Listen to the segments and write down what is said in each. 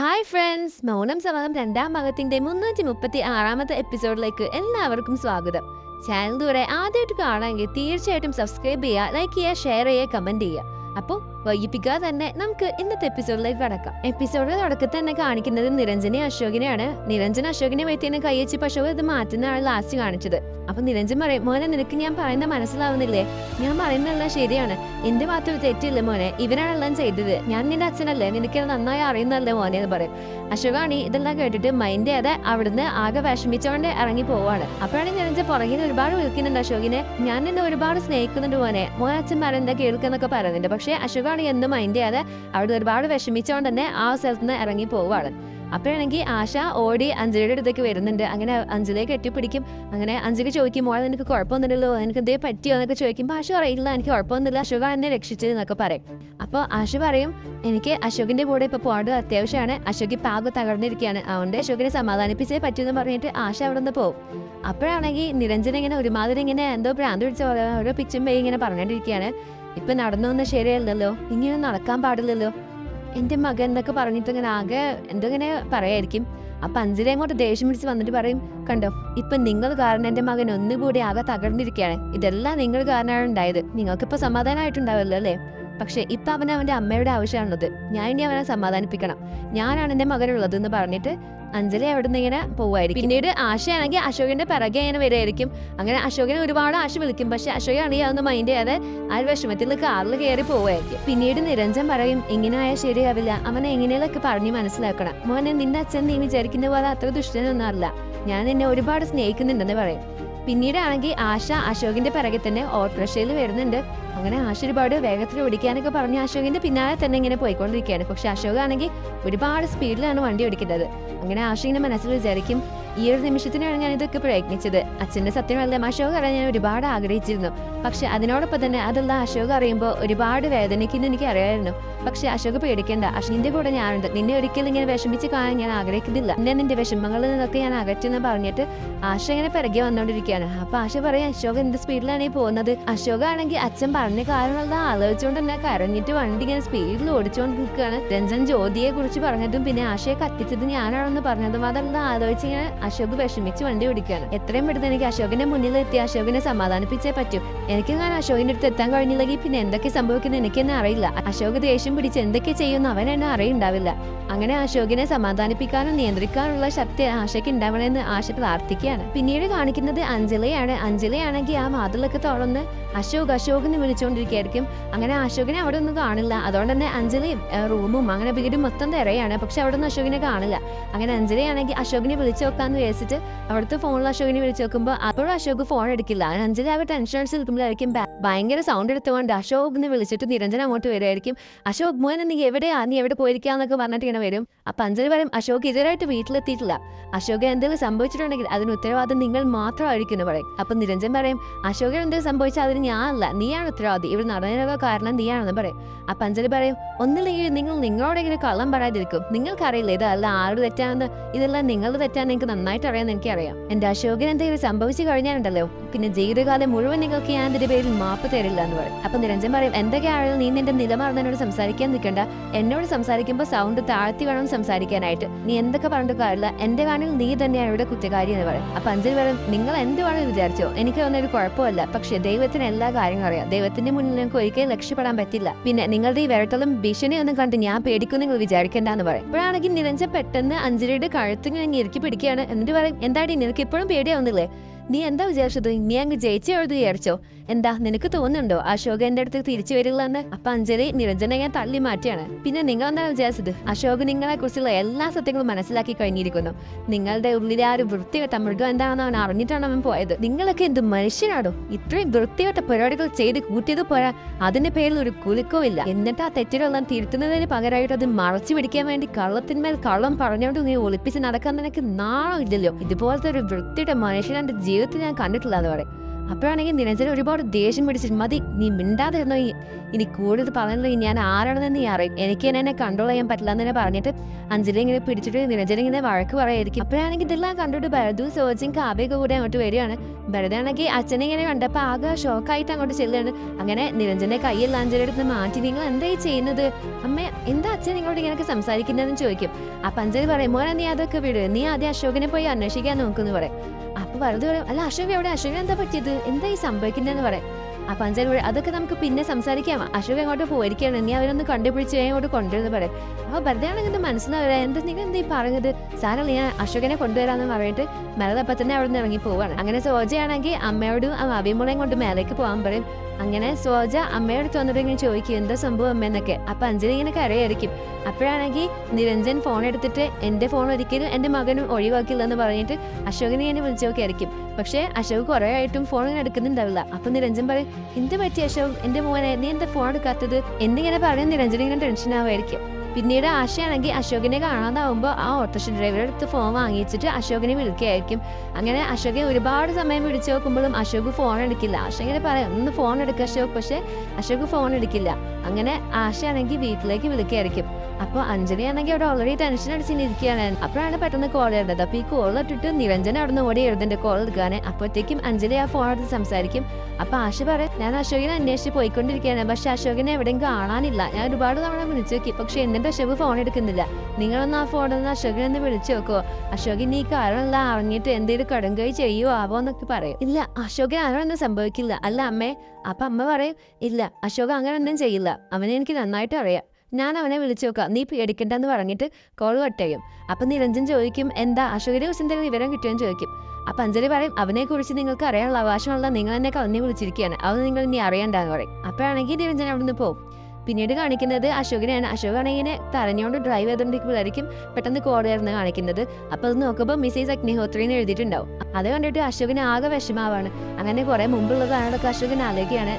Hi friends മൗനം സമാഗം രണ്ടാം ഭാഗത്തിന്റെ മുന്നൂറ്റി മുപ്പത്തി ആറാമത്തെ എപ്പിസോഡിലേക്ക് എല്ലാവർക്കും സ്വാഗതം. ചാനൽ ദൂരെ ആദ്യമായിട്ട് കാണാമെങ്കിൽ തീർച്ചയായിട്ടും സബ്സ്ക്രൈബ് ചെയ്യുക ലൈക്ക് ചെയ്യുക ഷെയർ ചെയ്യുക കമന്റ് ചെയ്യുക. അപ്പോൾ വൈകിപ്പിക്കാതെ തന്നെ നമുക്ക് ഇന്നത്തെ എപ്പിസോഡിലേക്ക് കടക്കാം. എപ്പിസോഡിൽ തുടക്കത്തിൽ തന്നെ കാണിക്കുന്നത് നിരഞ്ജനെ അശോകിനെയാണ്. നിരഞ്ജൻ അശോകിനെ പറ്റിയാണ് കൈയച്ചിപ്പ് പക്ഷേ ഇത് മാറ്റുന്നതാണ് ലാസ്റ്റ് കാണിച്ചത്. അപ്പൊ നിരഞ്ജൻ പറയും മോനെ നിനക്ക് ഞാൻ പറയുന്ന മനസ്സിലാവുന്നില്ലേ? ഞാൻ പറയുന്നതെല്ലാം ശരിയാണ്. എന്റെ മാത്രം തെറ്റില്ല മോനെ. ഇവനാണെല്ലാം ചെയ്തത്. ഞാൻ നിന്റെ അച്ഛനല്ലേ. നിനക്ക് നന്നായി അറിയുന്നതല്ലേ മോനെ എന്ന് പറയും. അശോകാണി ഇതെല്ലാം കേട്ടിട്ട് മൈൻഡ് ചെയ്യാതെ അവിടുന്ന് ആകെ വിഷമിച്ചോണ്ട് ഇറങ്ങി പോവാണ്. അപ്പോഴാണ് നിരഞ്ജൻ പുറകിൽ ഒരുപാട് വിളിക്കുന്നുണ്ട് അശോകിനെ. ഞാൻ നിന്നെ ഒരുപാട് സ്നേഹിക്കുന്നുണ്ട് മോനെ. മോനെ അച്ഛൻ പറയുന്നത് കേൾക്കുന്നൊക്കെ പറയുന്നുണ്ട്. പക്ഷേ അശോകാണി എന്നും മൈൻഡ് ചെയ്യാതെ അവിടെ ഒരുപാട് വിഷമിച്ചോണ്ട് തന്നെ ആ സ്ഥലത്ത് നിന്ന് ഇറങ്ങി പോവാണ്. അപ്പോഴാണെങ്കിൽ ആശ ഓടി അഞ്ജലിയുടെ അടുത്തേക്ക് വരുന്നുണ്ട്. അങ്ങനെ അഞ്ജലിയെ കെട്ടിപ്പിടിക്കും. അങ്ങനെ അഞ്ജലി ചോദിക്കും മോളെ നിനക്ക് കുഴപ്പമൊന്നുമില്ലല്ലോ? എനിക്ക് എന്തേ പറ്റിയോ? എന്നൊക്കെ ചോദിക്കുമ്പോൾ ആശ പറയില്ല. എനിക്ക് കുഴപ്പമൊന്നുമില്ല. അശോക എന്നെ രക്ഷിച്ചത് എന്നൊക്കെ പറയും. അപ്പോൾ ആശ പറയും എനിക്ക് അശോകിന്റെ കൂടെ ഇപ്പോൾ പോകേണ്ടത് അത്യാവശ്യമാണ്. അശോക് പാക തകർന്നിരിക്കുകയാണ്. അതുകൊണ്ട് അശോകിനെ സമാധാനിപ്പിച്ചേ പറ്റൂന്ന് പറഞ്ഞിട്ട് ആശ അവിടെ നിന്ന് പോകും. അപ്പോഴാണെങ്കിൽ നിരഞ്ജന ഇങ്ങനെ ഒരുമാതിരി ഇങ്ങനെ എന്തോ ഭ്രാന്ത് പിടിച്ച പോലെ ഓരോ പിച്ചും പേ ഇങ്ങനെ പറഞ്ഞോണ്ടിരിക്കുകയാണ്. ഇപ്പൊ വന്ന ശരിയല്ലല്ലോ. ഇങ്ങനെ നടക്കാൻ പാടില്ലല്ലോ. എന്റെ മകൻ എന്നൊക്കെ പറഞ്ഞിട്ട് ഇങ്ങനെ ആകെ എന്തോ ഇങ്ങനെ പറയായിരിക്കും? ആ അഞ്ജലി അങ്ങോട്ട് ദേഷ്യം പിടിച്ച് വന്നിട്ട് പറയും കണ്ടോ ഇപ്പൊ നിങ്ങൾ കാരണം എന്റെ മകൻ ഒന്നുകൂടി ആകെ തകർന്നിരിക്കുകയാണ്. ഇതെല്ലാം നിങ്ങൾ കാരണമാണ് ഉണ്ടായത്. നിങ്ങൾക്കിപ്പോ സമാധാനമായിട്ടുണ്ടാവല്ലോ അല്ലേ? പക്ഷെ ഇപ്പൊ അവൻ അവന്റെ അമ്മയുടെ ആവശ്യമാണുള്ളത്. ഞാൻ ഇനി അവനെ സമാധാനിപ്പിക്കണം. ഞാനാണ് എന്റെ മകനുള്ളത് എന്ന് പറഞ്ഞിട്ട് അഞ്ജലി അവിടെ നിന്ന് ഇങ്ങനെ പോവായിരിക്കും പിന്നീട് ആശയാണെങ്കിൽ അശോകന്റെ പിറകെ ഇങ്ങനെ വരികയായിരിക്കും. അങ്ങനെ അശോകനെ ഒരുപാട് ആശ വിളിക്കും. പക്ഷെ അശോകാണെങ്കിൽ അതൊന്നും മൈൻഡ് ചെയ്യാതെ ആ ഒരു വിഷമത്തിൽ കാറിൽ കയറി പോവായിരിക്കും പിന്നീട് നിരഞ്ജൻ പറയും ഇങ്ങനെ ആയാൽ ശരിയാവില്ല. അവനെ എങ്ങനെയൊക്കെ പറഞ്ഞു മനസ്സിലാക്കണം. മോനെ നിന്റെ അച്ഛൻ നീ വിചാരിക്കുന്ന പോലെ അത്ര ദുഷ്ടനൊന്നും അല്ല. ഞാൻ നിന്നെ ഒരുപാട് സ്നേഹിക്കുന്നുണ്ടെന്ന് പറയും. പിന്നീടാണെങ്കിൽ ആശ അശോകിന്റെ പിറകെ തന്നെ ഓട്ടോറിക്ഷയിൽ വരുന്നുണ്ട്. അങ്ങനെ ആശ ഒരുപാട് വേഗത്തിൽ ഓടിക്കാനൊക്കെ പറഞ്ഞ് അശോകിന്റെ പിന്നാലെ തന്നെ ഇങ്ങനെ പോയിക്കൊണ്ടിരിക്കുകയാണ്. പക്ഷെ അശോക് ആണെങ്കിൽ ഒരുപാട് സ്പീഡിലാണ് വണ്ടി ഓടിക്കുന്നത്. അങ്ങനെ ആശ ഇങ്ങനെ മനസ്സിൽ വിചാരിക്കും ഈ ഒരു നിമിഷത്തിനാണ് ഞാൻ ഇതൊക്കെ പ്രയത്നിച്ചത്. അച്ഛന്റെ സത്യമല്ല അശോക് അറിയാൻ ഞാൻ ഒരുപാട് ആഗ്രഹിച്ചിരുന്നു. പക്ഷെ അതിനോടൊപ്പം തന്നെ അതെല്ലാം അശോക് അറിയുമ്പോൾ ഒരുപാട് വേദനിക്കുന്നു എനിക്ക് അറിയാമായിരുന്നു പക്ഷെ അശോക് പേടിക്കേണ്ട. അശ്വിന്റെ കൂടെ ഞാനുണ്ട്. നിന്നെ ഒരിക്കലും ഇങ്ങനെ വിഷമിച്ച് കാണാൻ ഞാൻ ആഗ്രഹിക്കുന്നില്ല. എന്നെ നിന്റെ വിഷമങ്ങളിൽ നിന്നൊക്കെ ഞാൻ അകറ്റുമെന്ന് പറഞ്ഞിട്ട് ആശ ഇങ്ങനെ പിറകെ വന്നോണ്ടിരിക്കുകയാണ്. അപ്പൊ ആശ പറയും അശോക് എന്ത് സ്പീഡിലാണ് ഈ പോകുന്നത്? അശോക ആണെങ്കിൽ അച്ഛൻ പറഞ്ഞ കാര്യമുള്ള ആലോചിച്ചുകൊണ്ട് തന്നെ കരഞ്ഞിട്ട് വണ്ടി ഇങ്ങനെ സ്പീഡിൽ ഓടിച്ചുകൊണ്ട് നിൽക്കുകയാണ്. രഞ്ജൻ ജ്യോതിയെ കുറിച്ച് പറഞ്ഞതും പിന്നെ ആശയെ കത്തിച്ചത് ഞാനാണെന്ന് പറഞ്ഞതും അതെല്ലാം ആലോചിച്ച് ഇങ്ങനെ അശോക് വിഷമിച്ച് വണ്ടി ഓടിക്കുകയാണ്. എത്രയും പെട്ടെന്ന് എനിക്ക് അശോകിന്റെ മുന്നിൽ എത്തി അശോകിനെ സമാധാനിപ്പിച്ചേ പറ്റൂ. എനിക്ക് ഞാൻ അശോകിന്റെ അടുത്ത് എത്താൻ കഴിഞ്ഞില്ലെങ്കിൽ പിന്നെ എന്തൊക്കെ സംഭവിക്കുന്നത് എനിക്ക് തന്നെ അറിയില്ല. അശോക് ദേഷ്യം പിടിച്ച് എന്തൊക്കെ ചെയ്യുന്നു അവൻ എന്നെ അറിയുണ്ടാവില്ല അങ്ങനെ അശോകിനെ സമാധാനിപ്പിക്കാനും നിയന്ത്രിക്കാനുള്ള ശക്തി ആശയ്ക്ക് ഉണ്ടാവണമെന്ന് ആശ പ്രാർത്ഥിക്കുകയാണ്. പിന്നീട് കാണിക്കുന്നത് അഞ്ജലിയാണ്. അഞ്ജലിയാണെങ്കിൽ ആ വാതിലൊക്കെ തുറന്ന് അശോക് അശോക് എന്ന് വിളിച്ചുകൊണ്ടിരിക്കുകയായിരിക്കും. അങ്ങനെ അശോകിനെ അവിടെ ഒന്നും കാണില്ല. അതുകൊണ്ട് തന്നെ അഞ്ജലിയും റൂമും അങ്ങനെ വീടും മൊത്തം തിരയാണ്. പക്ഷെ അവിടെ ഒന്നും അശോകിനെ കാണില്ല. അങ്ങനെ അഞ്ജലിയാണെങ്കിൽ അശോകിനെ വിളിച്ചു നോക്കാന്ന് വിചാരിച്ചിട്ട് അവിടുത്തെ ഫോണിൽ അശോകിനെ വിളിച്ചു നോക്കുമ്പോൾ അപ്പോഴും അശോക് ഫോൺ എടുക്കില്ല. അഞ്ചര അവർ ടെൻഷൻ അടിച്ച് നിൽക്കുമ്പോഴായിരിക്കും ഭയങ്കര സൗണ്ട് എടുത്തുകൊണ്ട് അശോക് എന്ന് വിളിച്ചിട്ട് നിരഞ്ജൻ അങ്ങോട്ട് വരുമായിരിക്കും അശോക് മോൻ നീ എവിടെയാ? നീ എവിടെ പോയിരിക്കാന്നൊക്കെ പറഞ്ഞിട്ട് ഇങ്ങനെ വരും. അപ്പൊ അഞ്ജലി പറയും അശോക് ഇതുവരായിട്ട് വീട്ടിലെത്തിയിട്ടില്ല. അശോക് എന്തെങ്കിലും സംഭവിച്ചിട്ടുണ്ടെങ്കിൽ അതിന് ഉത്തരവാദിത്തം നിങ്ങൾ മാത്രമായിരിക്കും എന്ന് പറയും. അപ്പൊ നിരഞ്ജൻ പറയും അശോകൻ എന്തെങ്കിലും സംഭവിച്ചാൽ അതിന് ഞാൻ അല്ല. നീയാണ് ഉത്തരവാദി. ഇവിടെ നടന്നതിനൊക്കെ കാരണം നീയാണെന്ന് പറയും. അപ്പൊ അഞ്ജലി പറയും ഒന്നില്ലെങ്കിൽ നിങ്ങൾ നിങ്ങളോടെങ്കിലും കള്ളം പറയാതിരിക്കും. നിങ്ങൾക്കറിയില്ല ഇതല്ല ആരുടെ തെറ്റാണെന്ന്? ഇതെല്ലാം നിങ്ങൾ തെറ്റാന്ന് എനിക്ക് നന്നായിട്ട് എനിക്ക് അറിയാം. എന്റെ അശോകൻ എന്തെങ്കിലും സംഭവിച്ചു കഴിഞ്ഞാലുണ്ടല്ലോ. പിന്നെ ജീവിതകാലം മുഴുവൻ നിങ്ങൾക്ക് ഞാൻ എന്റെ പേരിൽ മാപ്പ് തരില്ല എന്ന് പറയും. അപ്പൊ നിരഞ്ജൻ പറയും എന്തൊക്കെയാണോ നീ നിന്റെ നിലമാർന്നതിനോട് സംസാരിക്കാൻ നിൽക്കണ്ട. എന്നോട് സംസാരിക്കുമ്പോൾ സൗണ്ട് താഴ്ത്തി വേണം സംസാരിക്കാനായിട്ട്. നീ എന്തൊക്കെ പറഞ്ഞിട്ട് കാര്യമില്ല. എന്റെ കാണിൽ നീ തന്നെയാണ് ഇവിടെ കുറ്റക്കാരി എന്ന് പറയും. അപ്പൊ അഞ്ജലി പറയും നിങ്ങൾ എന്ത് വേണമെന്ന് വിചാരിച്ചോ? എനിക്ക് തോന്നുന്ന ഒരു കുഴപ്പമില്ല. പക്ഷെ ദൈവത്തിന് എല്ലാ കാര്യങ്ങളും അറിയാം. ദൈവത്തിന്റെ മുന്നിൽ നിങ്ങൾക്ക് ഒരിക്കലും രക്ഷപ്പെടാൻ പറ്റില്ല. പിന്നെ നിങ്ങളുടെ ഈ വേട്ടളും ഭീഷണി ഒന്നും കണ്ട് ഞാൻ പേടിക്കും നിങ്ങൾ വിചാരിക്കണ്ടെന്ന് പറയും. ഇപ്പോഴാണെങ്കിൽ നിരഞ്ജ പെട്ടെന്ന് അഞ്ജലിയുടെ കഴുത്തിങ്ങനെ ഞെരുക്കി പിടിക്കുകയാണ്. എന്നിട്ട് പറയും? എന്താടി നിനക്ക് ഇപ്പോഴും പേടിയാവുന്നില്ലേ? നീ എന്താ വിചാരിച്ചത്? നീ അങ്ങ് ജയിച്ചു എഴുതി വിചാരിച്ചോ? എന്താ നിനക്ക് തോന്നുന്നുണ്ടോ? അശോക് എന്റെ അടുത്ത് തിരിച്ചു വരില്ല എന്ന് അപ്പൊ അഞ്ജലി ഞാൻ തള്ളി മാറ്റിയാണ്. പിന്നെ നിങ്ങൾ എന്താണ് വിചാരിച്ചത്? അശോക് നിങ്ങളെ കുറിച്ചുള്ള എല്ലാ സത്യങ്ങളും മനസ്സിലാക്കി കഴിഞ്ഞിരിക്കുന്നു. നിങ്ങളുടെ ഉള്ളിലെ ആ ഒരു വൃത്തികെട്ട മൃഗം എന്താണെന്ന് അവൻ അറിഞ്ഞിട്ടാണ് അവൻ പോയത്. നിങ്ങളൊക്കെ എന്ത് മനുഷ്യനാണോ ഇത്രയും വൃത്തികെട്ട പരിപാടികൾ ചെയ്ത് കൂട്ടിയത് പോരാ. അതിന്റെ പേരിൽ ഒരു കുലുക്കവും ഇല്ല. എന്നിട്ട് ആ തെറ്റുകളെല്ലാം തിരുത്തുന്നതിന് പകരമായിട്ട് അത് മറച്ചു പിടിക്കാൻ വേണ്ടി കള്ളത്തിന്മേൽ കള്ളം പറഞ്ഞുകൊണ്ട് നീ ഒളിപ്പിച്ച് നടക്കാൻ നിനക്ക് നാണമില്ലല്ലോ. ഇതുപോലത്തെ ഒരു വൃത്തിയുടെ മനുഷ്യനെ ജീവിതത്തിൽ ഞാൻ കണ്ടിട്ടില്ല എന്ന് പറയും. അപ്പോഴാണെങ്കിൽ നിരഞ്ജന ഒരുപാട് ദേഷ്യം പിടിച്ചിട്ട് മതി നീ മിണ്ടാതിരുന്നോ ഇനി കൂടുതൽ പറയുന്നത് ഞാൻ ആരാണെന്ന് നീ അറിയും. എനിക്ക് തന്നെ എന്നെ കൺട്രോൾ ചെയ്യാൻ പറ്റില്ല എന്ന് പറഞ്ഞിട്ട് അഞ്ജലി ഇങ്ങനെ പിടിച്ചിട്ട് നിരഞ്ജന ഇങ്ങനെ വഴക്ക് പറയായിരിക്കും അപ്പോഴാണെങ്കിൽ ഇതെല്ലാം കണ്ടിട്ട് ഭരതു സോജിയും കാവ്യൊക്കെ കൂടെ അങ്ങോട്ട് വരികയാണ്. ഭരതാണെങ്കിൽ അച്ഛനെ ഇങ്ങനെ കണ്ടപ്പോൾ ആകെ ഷോക്കായിട്ട് അങ്ങോട്ട് ചെല്ലുകയാണ്. അങ്ങനെ നിരഞ്ജനെ കയ്യിൽ അഞ്ജലിയുടെ അടുത്ത് മാറ്റി നിങ്ങൾ എന്തായി ചെയ്യുന്നത്? അമ്മ എന്താ അച്ഛൻ നിങ്ങളോട് ഇങ്ങനെയൊക്കെ സംസാരിക്കുന്നതെന്ന് ചോദിക്കും? അപ്പൊ അഞ്ജലി പറയും മോനെ നീ അതൊക്കെ വിട്. നീ ആദ്യം അശോകനെ പോയി അന്വേഷിക്കാൻ നോക്കുന്നു പറയും. അപ്പൊ പറയും അല്ല അശോക് എവിടെ അശോകൻ എന്താ പറ്റിയത്? എന്താ ഈ സംഭവിക്കുന്നതെന്ന് പറയും അപ്പൊ വഴി അതൊക്കെ നമുക്ക് പിന്നെ സംസാരിക്കാം. അശോക് എങ്ങോട്ട് പോയിരിക്കുകയാണ്. നീ അവരൊന്ന് കണ്ടുപിടിച്ച് അങ്ങോട്ട് കൊണ്ടുവരുന്നു പറയും. അപ്പൊ ഭരതയാണെങ്കിൽ ഇത് മനസ്സിലാവില്ല എന്താ നിങ്ങൾ എന്താ ഈ പറഞ്ഞത്? സാറല്ല ഞാൻ അശോകനെ കൊണ്ടുവരാന്ന് പറഞ്ഞിട്ട് മരതപ്പം തന്നെ അവിടെ നിന്ന് ഇറങ്ങി പോവാണ്. അങ്ങനെ സോജയാണെങ്കിൽ അമ്മയോടും ആ അഭിമുളയും കൊണ്ട് മേലേക്ക് പോകാൻ പറയും. അങ്ങനെ സോജ അമ്മയോട് തോന്നിട്ട് ഇങ്ങനെ ചോദിക്കും എന്താ സംഭവം അമ്മ? എന്നൊക്കെ. അപ്പൊ അഞ്ജലി ഇങ്ങനെ കരയായിരിക്കും. അപ്പോഴാണെങ്കിൽ നിരഞ്ജൻ ഫോൺ എടുത്തിട്ട് എന്റെ ഫോൺ ഒരിക്കലും എന്റെ മകനും ഒഴിവാക്കില്ലെന്ന് പറഞ്ഞിട്ട് അശോകനെ ഇങ്ങനെ വിളിച്ചു നോക്കിയായിരിക്കും പക്ഷേ അശോക് കുറെ ആയിട്ടും ഫോൺ ഇങ്ങനെ എടുക്കുന്നുണ്ടാവില്ല. അപ്പൊ നിരഞ്ജൻ പറയും എന്ത് പറ്റി അശോക്? എന്റെ മോനെ നീ എന്താ ഫോൺ എടുക്കാത്തത്? എന്നിങ്ങനെ പറയും നിരഞ്ജൻ ഇങ്ങനെ ടെൻഷൻ ആവായിരിക്കും പിന്നീട് ആശയാണെങ്കിൽ അശോകിനെ കാണാതാവുമ്പോൾ ആ ഓട്ടോറിക്ഷ ഡ്രൈവറെ അടുത്ത് ഫോൺ വാങ്ങിച്ചിട്ട് അശോകിനെ വിളിക്കുകയായിരിക്കും. അങ്ങനെ അശോകെ ഒരുപാട് സമയം വിളിച്ചു നോക്കുമ്പോഴും അശോക് ഫോൺ എടുക്കില്ല. ഇങ്ങനെ പറയാം ഒന്ന് ഫോൺ എടുക്കുക അശോക്. പക്ഷെ അശോക് ഫോൺ എടുക്കില്ല. അങ്ങനെ ആശയാണെങ്കിൽ വീട്ടിലേക്ക് വിളിക്കുകയായിരിക്കും. അപ്പോൾ അഞ്ജലി ആണെങ്കിൽ അവിടെ ഓൾറെഡി ടെൻഷൻ അടിച്ചിരിക്കുകയാണ്. അപ്പോഴാണ് പെട്ടെന്ന് കോൾ ചെയ്യേണ്ടത് അപ്പോൾ ഈ കോൾ ഇട്ടിട്ട് നിരഞ്ജൻ അവിടെ നിന്ന് ഓടി എഴുതുന്നുണ്ട് കോൾ എടുക്കാന് അപ്പോഴത്തേക്കും അഞ്ജലി ആ ഫോൺ എടുത്ത് സംസാരിക്കും. അപ്പൊ ആശ പറയും ഞാൻ അശോകിനെ അന്വേഷിച്ച് പോയിക്കൊണ്ടിരിക്കുകയാണ്. പക്ഷെ അശോകിനെ എവിടെയും കാണാനില്ല. ഞാൻ ഒരുപാട് തവണ വിളിച്ചു നോക്കി. പക്ഷെ എന്നിട്ട് അശോക് ഫോൺ എടുക്കുന്നില്ല. നിങ്ങളൊന്ന് ആ ഫോണിൽ നിന്ന് അശോകിനെ ഒന്ന് വിളിച്ചു നോക്കുമോ അശോകിന് ഈ കാരണമല്ല അറിഞ്ഞിട്ട് എന്തെങ്കിലും കടുങ്കൈ ചെയ്യുമോ ആവോ എന്നൊക്കെ പറയും. ഇല്ല അശോകിന് അങ്ങനെയൊന്നും സംഭവിക്കില്ല. അല്ല അമ്മേ അപ്പൊ അമ്മ പറയും ഇല്ല അശോക് അങ്ങനെ ഒന്നും ചെയ്യില്ല. അവനെ എനിക്ക് നന്നായിട്ട് അറിയാം. ഞാൻ അവനെ വിളിച്ചു നോക്കാം. നീ പേടിക്കണ്ടെന്ന് പറഞ്ഞിട്ട് കോൾ കട്ട് ചെയ്യും അപ്പം നിരഞ്ജൻ ചോദിക്കും എന്താ അശോകിനെ കുറിച്ച് എന്തെങ്കിലും വിവരം കിട്ടുമെന്ന് ചോദിക്കും. അപ്പം അഞ്ജലി പറയും അവനെക്കുറിച്ച് നിങ്ങൾക്ക് അറിയാനുള്ള അവകാശമുള്ള നിങ്ങൾ എന്നെ കവിഞ്ഞ് വിളിച്ചിരിക്കുകയാണ്. അത് നിങ്ങൾ ഇനി അറിയണ്ടെന്ന് പറയും. അപ്പോഴാണെങ്കിൽ നിരഞ്ജൻ അവിടെ നിന്ന് പോകും പിന്നീട് കാണിക്കുന്നത് അശോകനെയാണ്. അശോക് ആണെങ്കിൽ ഇങ്ങനെ തരഞ്ഞുകൊണ്ട് ഡ്രൈവ് ചെയ്തുകൊണ്ടിരിക്കുമ്പോഴായിരിക്കും പെട്ടെന്ന് കോൾ ആയിരുന്നു കാണിക്കുന്നത്. അപ്പൊ അത് നോക്കുമ്പോൾ മിസ്സേസ് അഗ്നിഹോത്രി എന്ന് എഴുതിയിട്ടുണ്ടാവും. അത് കണ്ടിട്ട് അശോകന് ആകെ വിഷമാവാണ് അങ്ങനെ കുറെ മുമ്പുള്ളതാണ് അശോകൻ ആലോചിക്കുകയാണ്.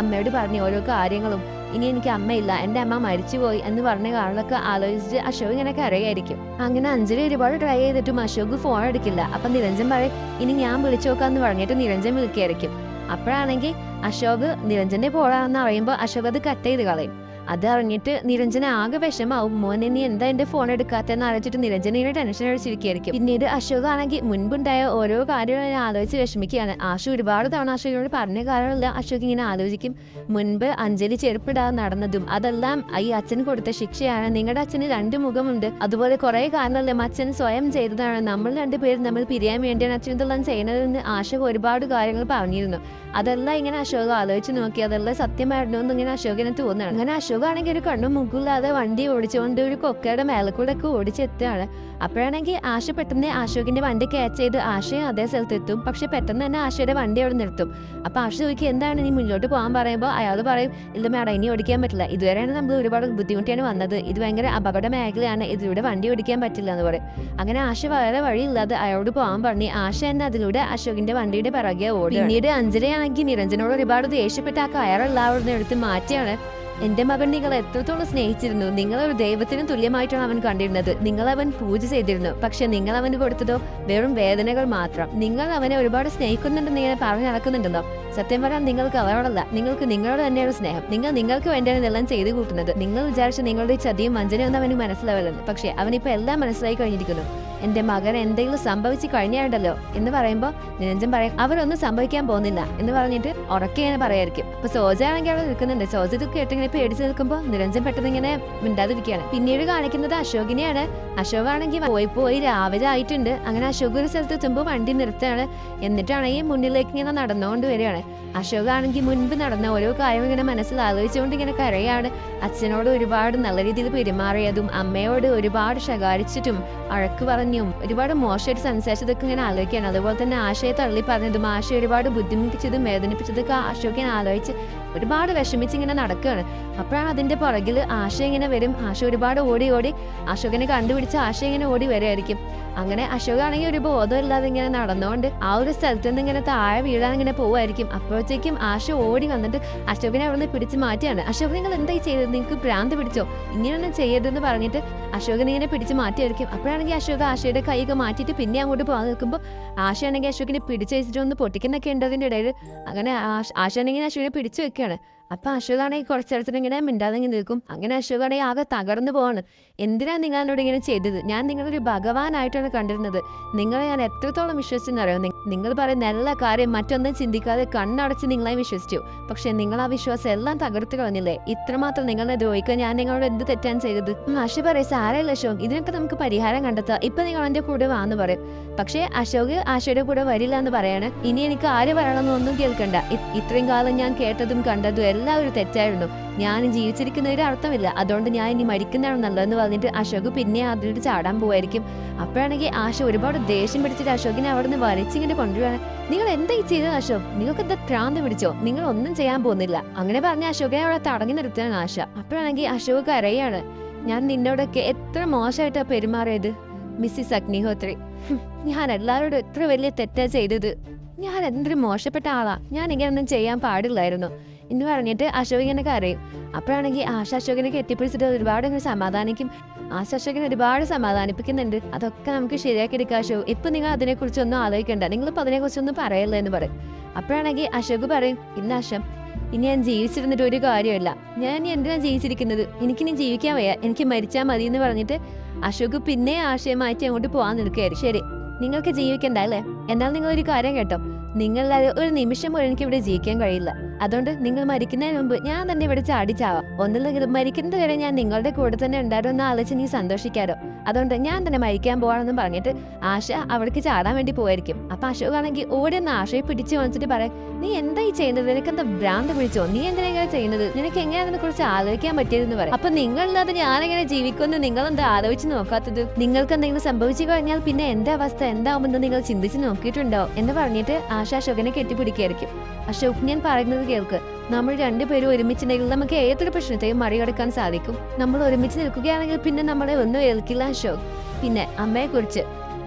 അമ്മയോട് പറഞ്ഞു ഓരോ കാര്യങ്ങളും. ഇനി എനിക്ക് അമ്മയില്ല എന്റെ അമ്മ മരിച്ചുപോയി എന്ന് പറഞ്ഞ കാരണമൊക്കെ ആലോചിച്ച് അശോക് ഇങ്ങനെ കരയായിരിക്കും. അങ്ങനെ അഞ്ജലി ഒരുപാട് ട്രൈ ചെയ്തിട്ടും അശോക് ഫോൺ എടുക്കില്ല. അപ്പൊ നിരഞ്ജൻ പറയും ഇനി ഞാൻ വിളിച്ചു നോക്കാന്ന് പറഞ്ഞിട്ട് നിരഞ്ജൻ വിളിക്കായിരിക്കും. അപ്പോഴാണെങ്കിൽ അശോക് നിരഞ്ജന്റെ പോളാണെന്ന് അറിയുമ്പോൾ അശോക് അത് കട്ട് ചെയ്ത് കളയും. അത് അറിഞ്ഞിട്ട് നിരഞ്ജന ആകെ വിഷമാവും. മോനെ നീ എന്താ എന്റെ ഫോൺ എടുക്കാത്തെന്ന് ആലോചിച്ചിട്ട് നിരഞ്ജന ഇങ്ങനെ ടെൻഷൻ അടിച്ചിരിക്കുകയായിരിക്കും. പിന്നീട് അശോക് ആണെങ്കിൽ മുൻപുണ്ടായ ഓരോ കാര്യങ്ങളും ആലോചിച്ച് വിഷമിക്കുകയാണ്. ആശു ഒരുപാട് തവണ അശോകിനോട് പറഞ്ഞ കാര്യമില്ല അശോക് ഇങ്ങനെ ആലോചിക്കും. മുൻപ് അഞ്ജലി ചെരുപ്പിടാതെ നടന്നതും അതെല്ലാം ഈ അച്ഛൻ കൊടുത്ത ശിക്ഷയാണ്. നിങ്ങളുടെ അച്ഛന് രണ്ട് മുഖമുണ്ട്. അതുപോലെ കുറെ കാരണമല്ലേ അച്ഛൻ സ്വയം ചെയ്തതാണ്. നമ്മൾ രണ്ടുപേരും നമ്മൾ പിരിയാൻ വേണ്ടിയാണ് അച്ഛൻ ഇതെല്ലാം ചെയ്യുന്നതെന്ന് ആശോക് ഒരുപാട് കാര്യങ്ങൾ പറഞ്ഞിരുന്നു. അതെല്ലാം ഇങ്ങനെ അശോക് ആലോചിച്ച് നോക്കി. അതെല്ലാം സത്യമായിരുന്നു എന്ന് ഇങ്ങനെ അശോകിനെ തോന്നുകയാണ്. അങ്ങനെ അശോക് ആണെങ്കിൽ ഒരു കണ്ണും മുക്കില്ലാതെ വണ്ടി ഓടിച്ചുകൊണ്ട് ഒരു കൊക്കയുടെ മേലെ കൂടെ ഒക്കെ ഓടിച്ചെത്തുകയാണ്. അപ്പോഴാണെങ്കിൽ ആശ പെട്ടെന്ന് അശോകിന്റെ വണ്ടി ക്യാച്ച് ചെയ്ത് ആശയും അതേ സ്ഥലത്തെത്തും പക്ഷെ പെട്ടെന്ന് തന്നെ ആശയുടെ വണ്ടി അവിടെ നിർത്തും. അപ്പൊ ആശ ചോദിക്കും എന്താണ് നീ മുന്നോട്ട് പോകാൻ പറയുമ്പോൾ? അയാൾ പറയും ഇല്ല മേഡം ഇനി ഓടിക്കാൻ പറ്റില്ല. ഇതുവരെയാണ് നമ്മൾ ഒരുപാട് ബുദ്ധിമുട്ടിയാണ് വന്നത്. ഇത് ഭയങ്കര അപകട മേഖലയാണ്. ഇതിലൂടെ വണ്ടി ഓടിക്കാൻ പറ്റില്ല എന്ന് പറയും. അങ്ങനെ ആശ വേറെ വഴിയില്ലാതെ അയാളോട് പോകാൻ പറഞ്ഞു. ആശ തന്നെ അതിലൂടെ അശോകിന്റെ വണ്ടിയുടെ പിറകെ ഓടി പിന്നീട് അഞ്ചരയാണെങ്കിൽ നിരഞ്ജനോട് ഒരുപാട് ദേഷ്യപ്പെട്ട ആ കയറെല്ലാവരുടെ എടുത്ത് മാറ്റിയാണ്. എന്റെ മകൻ നിങ്ങൾ എത്രത്തോളം സ്നേഹിച്ചിരുന്നു? നിങ്ങൾ ഒരു ദൈവത്തിനും തുല്യമായിട്ടാണ് അവൻ കണ്ടിരുന്നത്. നിങ്ങൾ അവൻ പൂജ ചെയ്തിരുന്നു. പക്ഷെ നിങ്ങൾ അവന് കൊടുത്തതോ വെറും വേദനകൾ മാത്രം. നിങ്ങൾ അവനെ ഒരുപാട് സ്നേഹിക്കുന്നുണ്ടെന്ന് ഇങ്ങനെ പറഞ്ഞു നടക്കുന്നുണ്ടല്ലോ. സത്യം പറയാൻ നിങ്ങൾക്ക് അവരോടല്ല. നിങ്ങൾക്ക് നിങ്ങളോട് തന്നെയാണ് സ്നേഹം. നിങ്ങൾ നിങ്ങൾക്ക് വേണ്ടിയാണ് ഇതെല്ലാം ചെയ്തു കൂട്ടുന്നത്. നിങ്ങൾ വിചാരിച്ച നിങ്ങളുടെ ചതിയും വഞ്ചനയൊന്നും അവന് മനസ്സിലാവില്ലെന്ന്. പക്ഷേ അവനിപ്പോ എല്ലാം മനസ്സിലായി കഴിഞ്ഞിരിക്കുന്നു. എന്റെ മകൻ എന്തെങ്കിലും സംഭവിച്ചു കഴിഞ്ഞാണ്ടല്ലോ എന്ന് പറയുമ്പോൾ നിരഞ്ജൻ പറയും അവരൊന്നും സംഭവിക്കാൻ പോകുന്നില്ല എന്ന് പറഞ്ഞിട്ട് ഉറക്കെ ഇങ്ങനെ പറയായിരിക്കും. അപ്പൊ സോജ ആണെങ്കിൽ അവിടെ നിൽക്കുന്നുണ്ട്. സോജ ഇത് കേട്ടിങ്ങനെ പേടിച്ച് നിൽക്കുമ്പോൾ നിരഞ്ജൻ പെട്ടെന്ന് ഇങ്ങനെ മിണ്ടാതിരിക്കുകയാണ്. പിന്നീട് കാണിക്കുന്നത് അശോകിനെയാണ്. അശോക് ആണെങ്കിൽ പോയി പോയി രാവിലെ ആയിട്ടുണ്ട്. അങ്ങനെ അശോക് ഒരു സ്ഥലത്ത് എത്തുമ്പോൾ വണ്ടി നിർത്തുകയാണ്. എന്നിട്ടാണെങ്കിൽ മുന്നിലേക്ക് ഇങ്ങനെ നടന്നുകൊണ്ട് വരികയാണ്. അശോക് ആണെങ്കിൽ മുൻപ് നടന്ന ഓരോ കാര്യം ഇങ്ങനെ മനസ്സിൽ ആലോചിച്ചുകൊണ്ട് ഇങ്ങനെ കരയാണ്. അച്ഛനോട് ഒരുപാട് നല്ല രീതിയിൽ പെരുമാറിയതും അമ്മയോട് ഒരുപാട് ശകാരിച്ചിട്ടും അഴക്ക് പറഞ്ഞും ഒരുപാട് മോശമായിട്ട് സംസാരിച്ചതൊക്കെ ഇങ്ങനെ ആലോചിക്കുകയാണ്. അതുപോലെ തന്നെ ആശയെ തള്ളി പറഞ്ഞതും ആശയെ ഒരുപാട് ബുദ്ധിമുട്ടിച്ചതും വേദനിപ്പിച്ചതൊക്കെ ആശയൊക്കെ ആലോചിച്ച് ഒരുപാട് വിഷമിച്ച് ഇങ്ങനെ നടക്കുകയാണ്. അപ്പോഴാണ് അതിന്റെ പുറകിൽ ആശ ഇങ്ങനെ വരും. ആശ ഒരുപാട് ഓടി ഓടി അശോകനെ കണ്ടുപിടിച്ച് ആശ ഇങ്ങനെ ഓടി വരുമായിരിക്കും അങ്ങനെ അശോകാണെങ്കിൽ ഒരു ബോധമില്ലാതെ ഇങ്ങനെ നടന്നുകൊണ്ട് ആ ഒരു സ്ഥലത്ത് നിന്ന് ഇങ്ങനെ താഴെ വീഴാൻ ഇങ്ങനെ പോവായിരിക്കും അപ്പോഴത്തേക്കും ആശ ഓടി വന്നിട്ട് അശോകനെ അവിടെ നിന്ന് പിടിച്ച് മാറ്റിയാണ് അശോക് നിങ്ങൾ എന്തായി ചെയ്തത്? നിങ്ങൾക്ക് ഭ്രാന്ത് പിടിച്ചോ? ഇങ്ങനെയൊന്നും ചെയ്യരുതെന്ന് പറഞ്ഞിട്ട് അശോകനെ ഇങ്ങനെ പിടിച്ച് മാറ്റിയായിരിക്കും. അപ്പോഴാണെങ്കിൽ അശോക് ആശയുടെ കൈയൊക്കെ മാറ്റിയിട്ട് പിന്നെ അങ്ങോട്ട് പോകാൻ നിൽക്കുമ്പോൾ ആശയാണെങ്കിൽ അശോകിനെ പിടിച്ചു വെച്ചിട്ട് ഒന്ന് പൊട്ടിക്കുന്നൊക്കെ ഉണ്ട് അതിന്റെ ഇടയിൽ. അങ്ങനെ ആശ ആശയാണെങ്കിൽ അശോകിനെ പിടിച്ചു വെക്കുകയാണ്. അപ്പൊ അശോകാണെങ്കിൽ കുറച്ചിടത്തിന് ഇങ്ങനെ മിണ്ടാതെ ഇങ്ങനെ നിൽക്കും. അങ്ങനെ അശോകാണെങ്കിൽ ആകെ തകർന്നു പോവാണ്. എന്തിനാ നിങ്ങൾ എന്നോട് ഇങ്ങനെ ചെയ്തത്? ഞാൻ നിങ്ങളൊരു ഭഗവാനായിട്ടാണ് കണ്ടിരുന്നത്. നിങ്ങളെ ഞാൻ എത്രത്തോളം വിശ്വസിച്ചെന്നറിയോ നിങ്ങൾ പറയുന്ന നല്ല കാര്യം മറ്റൊന്നും ചിന്തിക്കാതെ കണ്ണടച്ച് നിങ്ങളെ വിശ്വസിച്ചു. പക്ഷെ നിങ്ങൾ ആ വിശ്വാസം എല്ലാം തകർത്ത് കളഞ്ഞില്ലേ? ഇത്രമാത്രം നിങ്ങളെ ദ്രോഹിക്കാൻ ഞാൻ നിങ്ങളോട് എന്ത് തെറ്റാൻ ചെയ്തത്? ഉം, പറയ സാരമില്ല അശോക് ഇതിനൊക്കെ നമുക്ക് പരിഹാരം കണ്ടെത്താം. ഇപ്പൊ നിങ്ങൾ എന്റെ കൂടെ വാന്ന് പറയും. പക്ഷേ അശോക് ആശയുടെ കൂടെ വരില്ല എന്ന് പറയാണ്. ഇനി എനിക്ക് ആര് പറയണമെന്നൊന്നും കേൾക്കണ്ട. ഇത്രയും കാലം ഞാൻ കേട്ടതും കണ്ടതും എല്ലാം ഒരു തെറ്റായിരുന്നു ഞാൻ ജീവിച്ചിരിക്കുന്നതിന് അർത്ഥമില്ല. അതുകൊണ്ട് ഞാൻ ഇനി മരിക്കുന്നതാണ് നല്ലതെന്ന് പറഞ്ഞിട്ട് അശോക് പിന്നെ അതിലോട്ട് ചാടാൻ പോവായിരിക്കും. അപ്പോഴാണെങ്കിൽ ആശ ഒരുപാട് ദേഷ്യം പിടിച്ചിട്ട് അശോകിനെ അവിടെ നിന്ന് വരച്ചിങ്ങനെ കൊണ്ടുവരാണ് നിങ്ങൾ എന്താ ഈ ചെയ്തത് അശോക്? നിങ്ങൾക്ക് എന്താ ഭ്രാന്ത് പിടിച്ചോ? നിങ്ങൾ ഒന്നും ചെയ്യാൻ പോകുന്നില്ല. അങ്ങനെ പറഞ്ഞ അശോകനെ അവിടെ തടങ്ങി നിർത്തിയാണ് ആശ. അപ്പോഴാണെങ്കിൽ അശോക് കരയാണ്. ഞാൻ നിന്നോടൊക്കെ എത്ര മോശമായിട്ടാ പെരുമാറിയത്? മിസ്സിസ് അഗ്നിഹോത്രി. ഞാൻ എല്ലാവരോടും എത്ര വലിയ തെറ്റാ ചെയ്തത്? ഞാൻ എന്തൊരു മോശപ്പെട്ട ആളാ. ഞാൻ ഇങ്ങനെയൊന്നും ചെയ്യാൻ പാടില്ലായിരുന്നു. എന്ന് പറഞ്ഞിട്ട് അശോക് ഇങ്ങനെ കരയും. അപ്പോഴാണെങ്കിൽ ആശ അശോകനെ കെട്ടിപ്പിടിച്ചിട്ട് ഒരുപാട് ഇങ്ങനെ സമാധാനിക്കും. ആശ അശോകനെ ഒരുപാട് സമാധാനിപ്പിക്കുന്നുണ്ട്. അതൊക്കെ നമുക്ക് ശരിയാക്കി എടുക്കാം അശോക്. ഇപ്പൊ നിങ്ങൾ അതിനെക്കുറിച്ച് കുറിച്ചൊന്നും ആലോചിക്കണ്ട നിങ്ങളിപ്പോ അതിനെക്കുറിച്ചൊന്നും പറയല്ല എന്ന് പറയും. അപ്പോഴാണെങ്കിൽ അശോക് പറയും ഇന്ന് അശം ഇനി ഞാൻ ജീവിച്ചിരുന്നിട്ട് ഒരു കാര്യമില്ല ഞാൻ ഇനി എന്തിനാ ജീവിച്ചിരിക്കുന്നത്? എനിക്കിനി ജീവിക്കാൻ വയ്യ. എനിക്ക് മരിച്ചാൽ മതി എന്ന് പറഞ്ഞിട്ട് അശോക് പിന്നെ ആശയം മാറ്റി അങ്ങോട്ട് പോകാൻ നിൽക്കുകയായിരുന്നു ശരി നിങ്ങൾക്ക് ജീവിക്കണ്ട അല്ലേ? എന്നാൽ നിങ്ങൾ ഒരു കാര്യം കേട്ടോ. നിങ്ങളല്ലാതെ ഒരു നിമിഷം പോലും എനിക്ക് ഇവിടെ ജീവിക്കാൻ കഴിയില്ല. അതുകൊണ്ട് നിങ്ങൾ മരിക്കുന്നതിന് മുമ്പ് ഞാൻ തന്നെ ഇവിടെ ചാടിച്ചാവാം ഒന്നില്ലെങ്കിലും മരിക്കുന്നത് വരെ ഞാൻ നിങ്ങളുടെ കൂടെ തന്നെ ഉണ്ടായിരുമെന്ന് ആലോചിച്ച് നീ സന്തോഷിക്കാരോ അതുകൊണ്ട് ഞാൻ തന്നെ മരിക്കാൻ പോവാണെന്ന് പറഞ്ഞിട്ട് ആശ അവൾക്ക് ചാടാൻ വേണ്ടി പോയിരിക്കും അപ്പൊ അശോക് ആണെങ്കിൽ ഓടി ഒന്ന് ആശയെ പിടിച്ചു വാങ്ങിച്ചിട്ട് പറയാം നീ എന്താ ഈ ചെയ്യുന്നത്? നിനക്ക് എന്താ ഭ്രാന്ത് പിടിച്ചോ? നീ ഇങ്ങനെ ചെയ്യുന്നത്? നിനക്ക് എങ്ങനെ അതിനെ കുറിച്ച് ആലോചിക്കാൻ പറ്റിയതെന്ന് പറയാം. അപ്പൊ നിങ്ങളില്ലാതെ എങ്ങനെ ജീവിക്കുമെന്ന് നിങ്ങൾ എന്താ ആലോചിച്ച് നോക്കാത്തത്? നിങ്ങൾക്ക് എന്തെങ്കിലും സംഭവിച്ചു കഴിഞ്ഞാൽ പിന്നെ എന്റെ അവസ്ഥ എന്താവുമെന്ന് നിങ്ങൾ ചിന്തിച്ച് നോക്കിയിട്ടുണ്ടോ? എന്ന് പറഞ്ഞിട്ട് ആശ അശോകനെ കെട്ടിപ്പിടിക്കായിരിക്കും. അശോക് ഞാൻ പറയുന്നത് കേൾക്ക് നമ്മൾ രണ്ടുപേരും ഒരുമിച്ചുണ്ടെങ്കിൽ നമുക്ക് ഏതൊരു പ്രശ്നത്തെയും മറികടക്കാൻ സാധിക്കും. നമ്മൾ ഒരുമിച്ച് നിൽക്കുകയാണെങ്കിൽ പിന്നെ നമ്മളെ ഒന്നും ഏൽക്കില്ല അശോക്. പിന്നെ അമ്മയെ കുറിച്ച്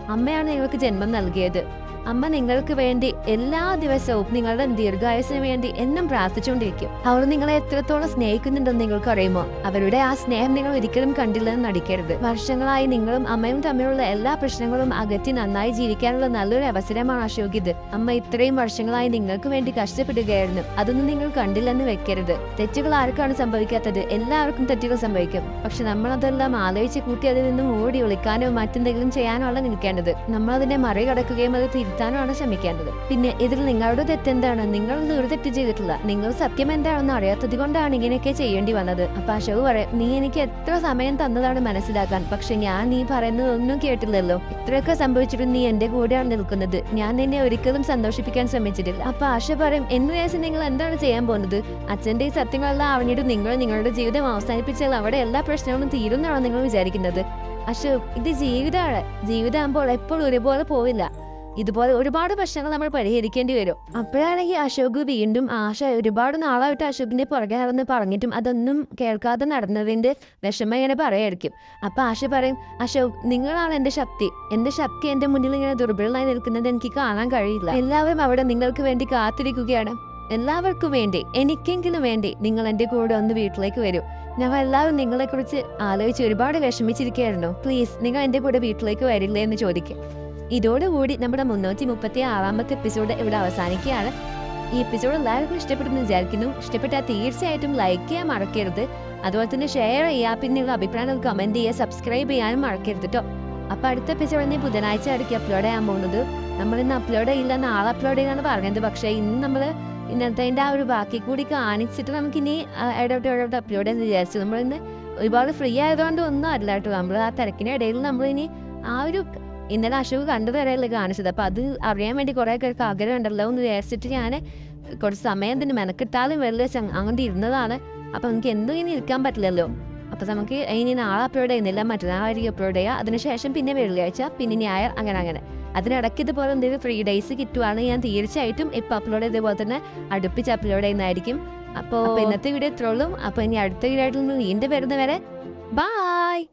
അമ്മയാണ് നിങ്ങൾക്ക് ജന്മം നൽകിയത്. അമ്മ നിങ്ങൾക്ക് വേണ്ടി എല്ലാ ദിവസവും നിങ്ങളുടെ ദീർഘായുസിന് വേണ്ടി എന്നും പ്രാർത്ഥിച്ചുകൊണ്ടിരിക്കും. അവർ നിങ്ങളെ എത്രത്തോളം സ്നേഹിക്കുന്നുണ്ടെന്ന് നിങ്ങൾക്ക് അറിയുമോ അവരുടെ ആ സ്നേഹം നിങ്ങൾ ഒരിക്കലും കണ്ടില്ലെന്ന് നടിക്കരുത്. വർഷങ്ങളായി നിങ്ങളും അമ്മയും തമ്മിലുള്ള എല്ലാ പ്രശ്നങ്ങളും അകറ്റി നന്നായി ജീവിക്കാനുള്ള നല്ലൊരു അവസരമാണ് അശോക് ഇത് അമ്മ ഇത്രയും വർഷങ്ങളായി നിങ്ങൾക്ക് വേണ്ടി കഷ്ടപ്പെടുകയായിരുന്നു. അതൊന്നും നിങ്ങൾ കണ്ടില്ലെന്ന് വെക്കരുത്. തെറ്റുകൾ ആർക്കാണ് സംഭവിക്കാത്തത്? എല്ലാവർക്കും തെറ്റുകൾ സംഭവിക്കും. പക്ഷെ നമ്മൾ അതെല്ലാം ആലോചിച്ച് കൂട്ടി അതിൽ നിന്നും ഓടി ഒളിക്കാനോ മറ്റെന്തെങ്കിലും ചെയ്യാനോ അല്ല നിൽക്കേണ്ടത്. നമ്മൾ അതിനെ മറികടക്കുകയും അത് തിരുത്താനാണ് ശ്രമിക്കേണ്ടത്. പിന്നെ ഇതിൽ നിങ്ങളുടെ തെറ്റെന്താണ്? നിങ്ങൾ ഒരു തെറ്റ് ചെയ്തിട്ടില്ല നിങ്ങൾ സത്യം എന്താണെന്ന് അറിയാത്തത് കൊണ്ടാണ് ഇങ്ങനെയൊക്കെ ചെയ്യേണ്ടി വന്നത്. അപ്പൊ അശോക് പറയാം നീ എനിക്ക് എത്ര സമയം തന്നതാണ് മനസ്സിലാക്കാൻ. പക്ഷെ ഞാൻ നീ പറയുന്നതൊന്നും കേട്ടില്ലല്ലോ. ഇത്രയൊക്കെ സംഭവിച്ചിട്ടും നീ എന്റെ കൂടെയാണ് നിൽക്കുന്നത്. ഞാൻ നിന്നെ ഒരിക്കലും സന്തോഷിപ്പിക്കാൻ ശ്രമിച്ചിട്ടില്ല. അപ്പൊ ആശ പറയും എന്ന് വിചാരിച്ച് നിങ്ങൾ എന്താണ് ചെയ്യാൻ പോകുന്നത്? അച്ഛന്റെ ഈ സത്യങ്ങളെല്ലാം അറിഞ്ഞിട്ട് നിങ്ങൾ നിങ്ങളുടെ ജീവിതം അവസാനിപ്പിച്ചാൽ അവിടെ എല്ലാ പ്രശ്നങ്ങളും തീരുന്നാണോ നിങ്ങൾ വിചാരിക്കുന്നത്? അശോക് ഇത് ജീവിതമാണ്. ജീവിതമാകുമ്പോൾ എപ്പോഴും ഒരുപോലെ പോവില്ല. ഇതുപോലെ ഒരുപാട് പ്രശ്നങ്ങൾ നമ്മൾ പരിഹരിക്കേണ്ടി വരും. അപ്പോഴാണെങ്കിൽ അശോക് വീണ്ടും ആശ ഒരുപാട് നാളായിട്ട് അശോകിന്റെ പുറകെ നടന്ന് പറഞ്ഞിട്ടും അതൊന്നും കേൾക്കാതെ നടന്നതിന്റെ വിഷമം ഇങ്ങനെ പറയായിരിക്കും. അപ്പൊ ആശ പറയും അശോക് നിങ്ങളാണ് എന്റെ ശക്തി. എന്റെ ശക്തി എന്റെ മുന്നിൽ ഇങ്ങനെ ദുർബലനായി നിൽക്കുന്നത് എനിക്ക് കാണാൻ കഴിയില്ല. എല്ലാവരും അവിടെ നിങ്ങൾക്ക് വേണ്ടി കാത്തിരിക്കുകയാണ്. എല്ലാവർക്കും വേണ്ടി എനിക്കെങ്കിലും വേണ്ടി നിങ്ങൾ എന്റെ കൂടെ ഒന്ന് വീട്ടിലേക്ക് വരൂ. ഞാൻ എല്ലാവരും നിങ്ങളെ കുറിച്ച് ആലോചിച്ച് ഒരുപാട് വിഷമിച്ചിരിക്കുകയായിരുന്നു. പ്ലീസ് നിങ്ങൾ എന്റെ കൂടെ വീട്ടിലേക്ക് വരില്ലേ എന്ന് ചോദിക്കും. ഇതോടുകൂടി നമ്മുടെ മുന്നൂറ്റി മുപ്പത്തി ആറാമത്തെ എപ്പിസോഡ് ഇവിടെ അവസാനിക്കുകയാണ്. ഈ എപ്പിസോഡ് എല്ലാവർക്കും ഇഷ്ടപ്പെടുന്നു വിചാരിക്കുന്നു. ഇഷ്ടപ്പെട്ടാൽ തീർച്ചയായിട്ടും ലൈക്ക് ചെയ്യാൻ മറക്കരുത്. അതുപോലെ തന്നെ ഷെയർ ചെയ്യുക പിന്നെ നിങ്ങളുടെ അഭിപ്രായങ്ങൾ കമന്റ് ചെയ്യുക സബ്സ്ക്രൈബ് ചെയ്യാനും മറക്കരുത് കേട്ടോ അപ്പൊ അടുത്ത എപ്പിസോഡ് ഞാൻ ബുധനാഴ്ച ആയിരിക്കും അപ്ലോഡ് ചെയ്യാൻ പോകുന്നത്. നമ്മൾ ഇന്ന് അപ്ലോഡ് ചെയ്യില്ല നാളെ അപ്ലോഡ് ചെയ്യാന്ന് പറഞ്ഞത്. പക്ഷേ ഇന്ന് നമ്മൾ ഇന്നത്തെ ആ ഒരു ബാക്കി കൂടി കാണിച്ചിട്ട് നമുക്ക് ഇനി ഇടവിട്ട് ഇടവിട്ട് അപ്ലോഡ് ചെയ്യാൻ വിചാരിച്ചു. നമ്മൾ ഇന്ന് ഒരുപാട് ഫ്രീ ആയതുകൊണ്ട് ഒന്നും അല്ല കേട്ടോ നമ്മൾ ആ തിരക്കിനിടയിൽ നമ്മൾ ഇനി ആ ഒരു ഇന്നലെ അശോക് കണ്ടു വരെയല്ലേ കാണിച്ചത് അപ്പൊ അത് അറിയാൻ വേണ്ടി കുറേ പേർക്ക് ആഗ്രഹം ഉണ്ടല്ലോ എന്ന് വിചാരിച്ചിട്ട് ഞാൻ കുറച്ച് സമയം തന്നെ മെനക്കിട്ടാലും വെറുതെ വെച്ച് അങ്ങോട്ട് ഇരുന്നതാണ്. അപ്പൊ നമുക്ക് എന്തും ഇനി ഇരിക്കാൻ പറ്റില്ലല്ലോ. അപ്പൊ നമുക്ക് ഇനി നാളെ അപ്ലോഡ് ചെയ്യുന്നില്ല മറ്റന്നാളായിരിക്കും അപ്ലോഡ് ചെയ്യുക. അതിനുശേഷം പിന്നെ വെള്ളിയാഴ്ച പിന്നെ ഞായർ അങ്ങനെ അങ്ങനെ. അതിനിടയ്ക്ക് ഇതുപോലെ എന്തെങ്കിലും ഫ്രീ ഡേയ്സ് കിട്ടുവാണെങ്കിൽ ഞാൻ തീർച്ചയായിട്ടും ഇപ്പൊ അപ്ലോഡ് ചെയ്തതുപോലെ തന്നെ അടുപ്പിച്ച് അപ്ലോഡ് ചെയ്യുന്നതായിരിക്കും. അപ്പോൾ ഇന്നത്തെ വീഡിയോ ഇത്രയുള്ളൂ അപ്പോൾ ഇനി അടുത്ത വീഡിയോ ആയിട്ട് വീണ്ടും വരുന്നവരെ ബായ്